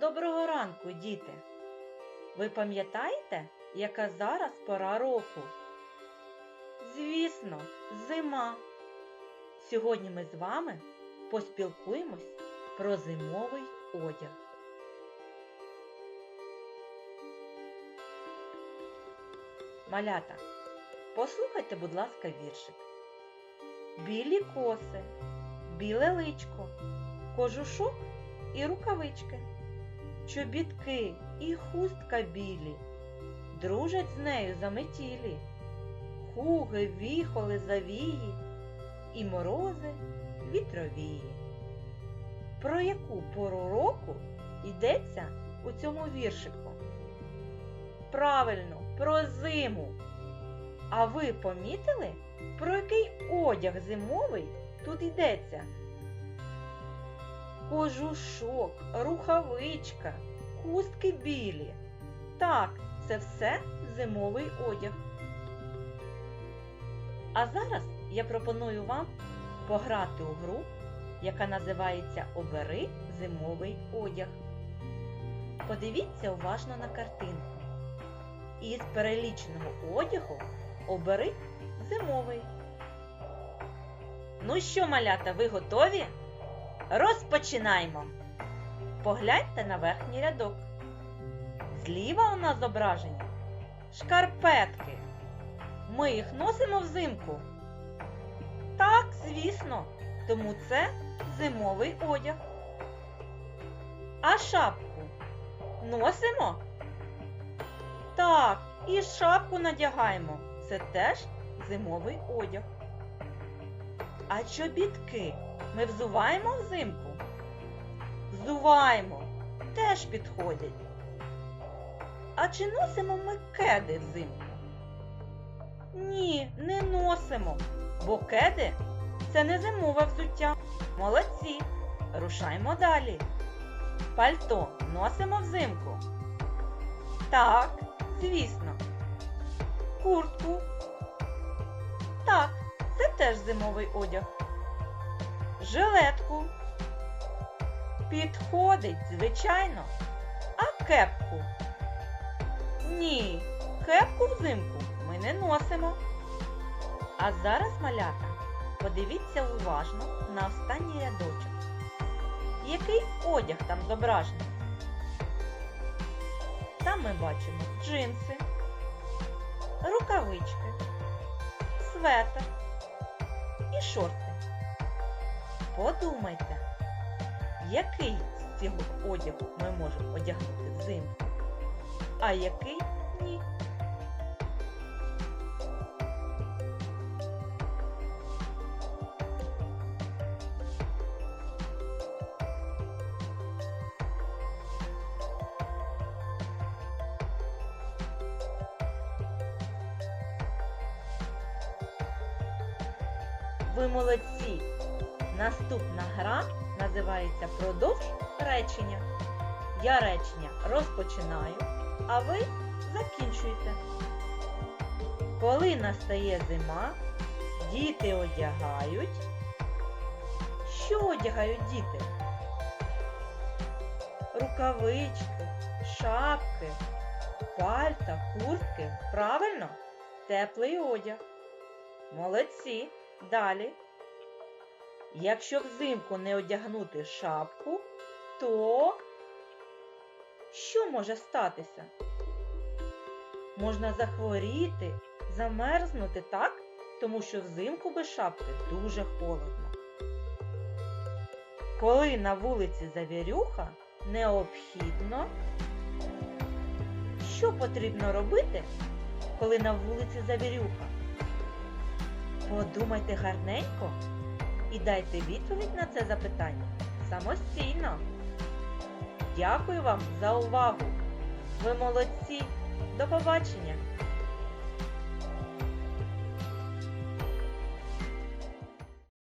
Доброго ранку, діти! Ви пам'ятаєте, яка зараз пора року? Звісно, зима. Сьогодні ми з вами поспілкуємось про зимовий одяг. Малята, послухайте, будь ласка, віршик. Білі коси, біле личко, кожушок і рукавички, чобітки і хустка білі, дружать з нею заметілі, хуги, віхоли, завії і морози вітровії. Про яку пору року йдеться у цьому віршику? Правильно, про зиму. А ви помітили, про який одяг зимовий тут йдеться? Кожушок, рухавичка, хустки білі. Так, це все зимовий одяг. А зараз я пропоную вам пограти у гру, яка називається Обери зимовий одяг. Подивіться уважно на картинку. Із переліченого одягу обери зимовий. Ну що, малята, ви готові? Розпочинаємо. Погляньте на верхній рядок. Зліва у нас зображені шкарпетки. Ми їх носимо взимку. Так, звісно, тому це зимовий одяг. А шапку носимо? Так, і шапку надягаємо. Це теж зимовий одяг. А чобітки ми взуваємо взимку? Взуваємо, теж підходять. А чи носимо ми кеди взимку? Ні, не носимо, бо кеди це не зимове взуття. Молодці. Рушаймо далі. Пальто носимо взимку. Так, звісно. Куртку. Так, теж зимовий одяг. Жилетку. Підходить, звичайно. А кепку? Ні, кепку взимку ми не носимо. А зараз, малята, подивіться уважно на останній рядочок. Який одяг там зображений? Там ми бачимо джинси, рукавички, светр і шорти. Подумайте, який з цього одягу ми можемо одягнути взимку, а який Ви молодці! Наступна гра називається Продовж речення. Я речення розпочинаю, а ви закінчуєте. Коли настає зима, діти одягають. Що одягають діти? Рукавички, шапки, пальта, куртки. Правильно? Теплий одяг. Молодці. Далі. Якщо взимку не одягнути шапку, то що може статися? Можна захворіти, замерзнути, так? Тому що взимку без шапки дуже холодно. Коли на вулиці завірюха, необхідно. Що потрібно робити, коли на вулиці завірюха? Подумайте гарненько і дайте відповідь на це запитання самостійно. Дякую вам за увагу. Ви молодці. До побачення!